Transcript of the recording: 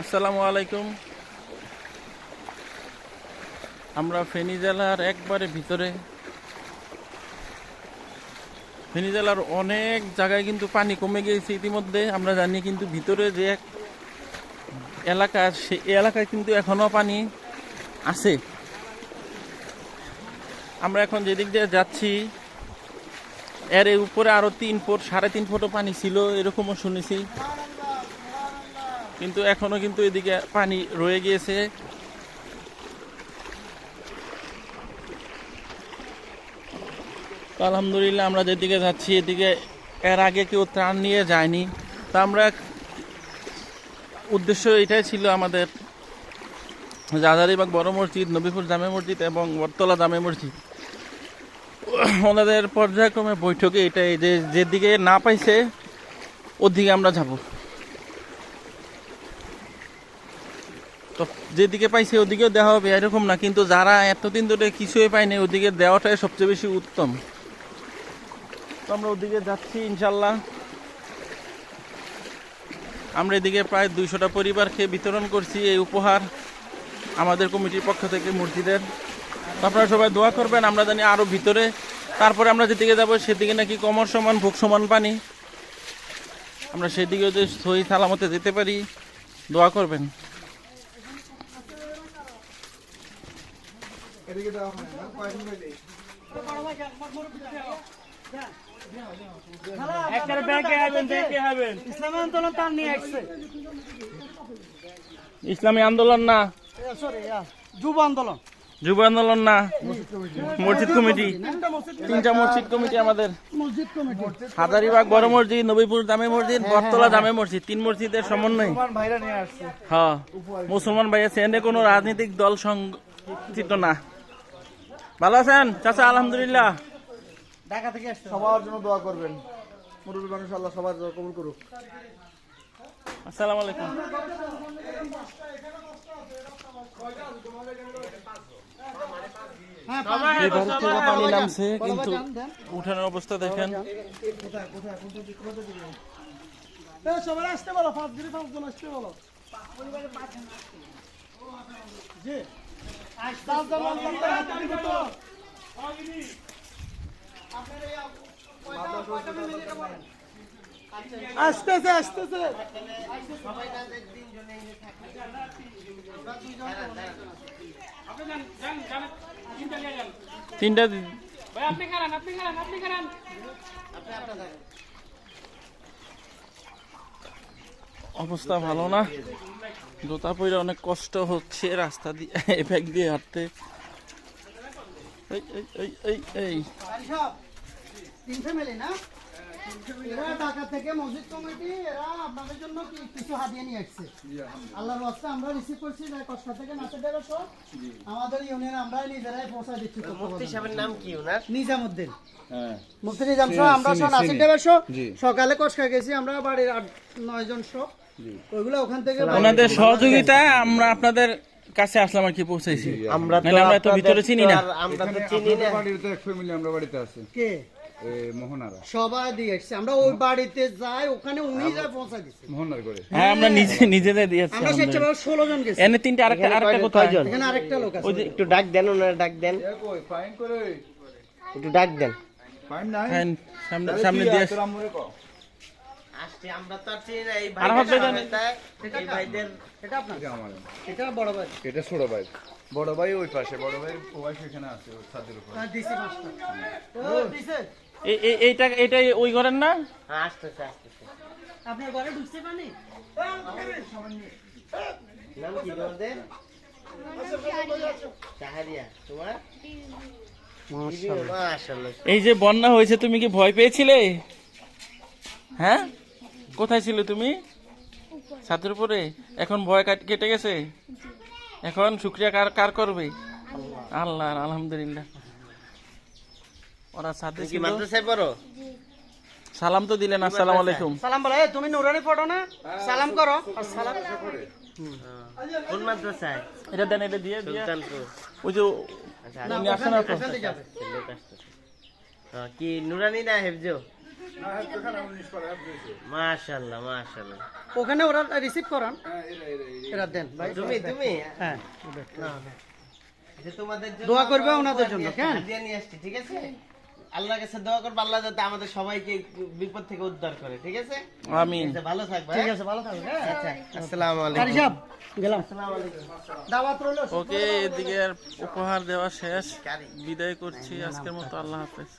আসসালামু আলাইকুম। আমরা ফেনী জেলার একবারে ভিতরে। ফেনী জেলার অনেক জায়গায় কিন্তু পানি কমে গিয়েছে ইতিমধ্যে। আমরা জানি কিন্তু ভিতরে যে এক এলাকা সে এলাকায় কিন্তু এখনও পানি আছে। আমরা এখন যেদিক দিয়ে যাচ্ছি, এর উপরে আরও তিন ফুট, সাড়ে তিন ফুটও পানি ছিল, এরকমও শুনেছি। কিন্তু এখনও কিন্তু এদিকে পানি রয়ে গিয়েছে। আলহামদুলিল্লাহ আমরা যেদিকে যাচ্ছি, এদিকে এর আগে কেউ ত্রাণ নিয়ে যায়নি। তা আমরা উদ্দেশ্য এটাই ছিল আমাদের জাহাজারিবাগ বড় মসজিদ, নবীপুর জামে মসজিদ এবং বটতলা জামে মসজিদ। ওনাদের পর্যায়ক্রমে বৈঠকে এটাই যে, যেদিকে না পাইছে, ওদিকে আমরা যাব। তো যেদিকে পাইছে ওদিকেও দেওয়া হবে, এরকম না। কিন্তু যারা এতদিন ধরে কিছুই পায়নি, ওদিকে দেওয়াটাই সবচেয়ে বেশি উত্তম। তো আমরা ওদিকে যাচ্ছি ইনশাল্লাহ আমরা এদিকে প্রায় দুইশোটা পরিবারকে বিতরণ করছি এই উপহার আমাদের কমিটির পক্ষ থেকে মসজিদের। আপনারা সবাই দোয়া করবেন, আমরা জানি আরও ভিতরে। তারপরে আমরা যেদিকে যাব, সেদিকে নাকি কমর সমান ভোগ সমান পানি। আমরা সেদিকেও যে সহি সালামতে যেতে পারি, দোয়া করবেন। একবারে ব্যাংকে হবেন ব্যাংকে হবেন ইসলামী আন্দোলন তার নিয়ে আসছে। ইসলামী আন্দোলন না। সরি যুব আন্দোলন। যুব আন্দোলন না। মসজিদ কমিটি। তিনটা মসজিদ কমিটি আমাদের। মসজিদ কমিটি হাজারিবাগ বড় মসজিদ নবীপুর জামে মসজিদ বটতলা জামে মসজিদ। তিন মসজিদের সমন্বয়। ভাইরা নিয়ে হ্যাঁ মুসলমান ভাই আছে এনে কোনো রাজনৈতিক দল সংগঠিত না। ভালো আছেন? চাচা আলহামদুলিল্লাহ। ঢাকা থেকে সবার জন্য দোয়া করবেন। মানুষ আল্লাহ সবার জন্য কবুল করুক। আসসালামু আলাইকুম। হ্যাঁ এই ধার থেকে পানি নামছে কিন্তু উঠানোর অবস্থা দেখেন। সবাই আসতে বলো পাঁচ দিনে পাঁচ আসতে। বলো জি পাঁচজন আনসার হাতে দিবি তো? আসতেছে আসতেছে তিনটা অবস্থা ভালো না। জোতা পরে অনেক কষ্ট হচ্ছে রাস্তা দিয়ে ব্যাগ দিয়ে হাঁটতে। এই এই এই এই এই। তিন ফ্যামিলি না? এরা ঢাকা থেকে মসজিদ কমিটি এরা আপনাদের জন্য কিছু হাতিয়ে নিয়ে আসছে? আল্লাহর রাস্তা আমরা রিসিভ করছি কষ্ট থেকে নাচে দেড়শো আমাদের ইউনিয়ন আমরা নিজেরাই পৌঁছায় দিচ্ছি মুফতি সাহেবের নাম কি ওনার? নিজামুদ্দিন। মুফতি নিজাম আমরা নাসির দেড়শো সকালে কষকা গেছি আমরা বাড়ির আট নয় জন সহ। ওইগুলো ওখান থেকে ওনাদের সহযোগিতায় আমরা আপনাদের কাছে আসলাম আর কি পৌঁছাইছি। আমরা আমরা এত ভিতরে চিনি না। আমরা তো চিনি না। বাড়িতে এক ফ্যামিলি আমরা বাড়িতে আছে। কে? মোহনারা। সবাই দিয়ে এসছে আমরা ওই বাড়িতে যাই ওখানে উনি যা পৌঁছা দিচ্ছে মোহনার করে হ্যাঁ আমরা নিজে নিজেদের দিয়েছি আমরা স্বেচ্ছাভাবে ষোলো জন গেছি। এনে তিনটা আরেকটা আরেকটা কোথায়? কয়জন? এখানে আরেকটা লোক আছে। একটু ডাক দেন ওনারা ডাক দেন। ফাইন করে। একটু ডাক দেন। ফাইন নাই? সামনে সামনে দিয়ে আসছি আমরা তো চিনি না এই আর ভাইদের জানেন? সহায়তায় এই ভাইদের এটা আপনার? আমার এটা বড় ভাই? এটা ছোট ভাই। বড় ভাই ওই পাশে বড় ভাই ওয়াই সেখানে আছে ওর ছাদের উপর। আর দিছে পাঁচটা। ও দিছে। এই- এই- এইটা এইটা ওই ঘরের না? হ্যাঁ আসতেছে আসতেছে। আপনার ঘরে ঢুকছে পানি নাম কি তোমাদের? শাহরিয়া তোমার? মাশাআল্লাহ। এই যে বন্যা হয়েছে তুমি কি ভয় পেয়েছিলে? হ্যাঁ? কোথায় ছিলে তুমি? ছাদের উপরে? এখন ভয় কাট- কেটে গেছে? এখন শুক্রিয়া কার কার করবে? আল্লাহ আলহামদুলিল্লাহ। ওরা ছাদে কি ছিল। মাদ্রাসায় পড়ো? সালাম তো দিলেন আসসালামু আলাইকুম। সালাম বলো তুমি নুরানি পড়ো না? সালাম করো। সালাম। কোন মাদ্রাসায়? এটা দেন এটা দিয়ে দিয়ে। সুলতানপুর। ওই যে আচ্ছা। উনি আসেন কি নুরানি না হেফজো? মাশাআল্লাহ মাশাআল্লাহ। ওখানে ওরা রিসিভ করান। এরা দেন। ভাই তুমি তুমি? হ্যাঁ। না, না। তোমাদের জন্য দোয়া করবে ওনাদের উপহার জন্য, কেন? নিয়ে আসছি ঠিক আছে? আল্লাহর কাছে দোয়া করবে আল্লাহ যাতে আমাদের সবাইকে বিপদ থেকে উদ্ধার করে ঠিক আছে? আমিন। আচ্ছা, ভালো থাকবে ঠিক হ্যাঁ? আছে ভালো থাকবেন হ্যাঁ? আচ্ছা আসসালামু আলাইকুম। কারি সাহেব গেলাম। আসসালামু আলাইকুম। দাওয়াত রইল ওকে এদিকে উপহার দেওয়া শেষ। বিদায় করছি আজকের মতো আল্লাহ হাফেজ।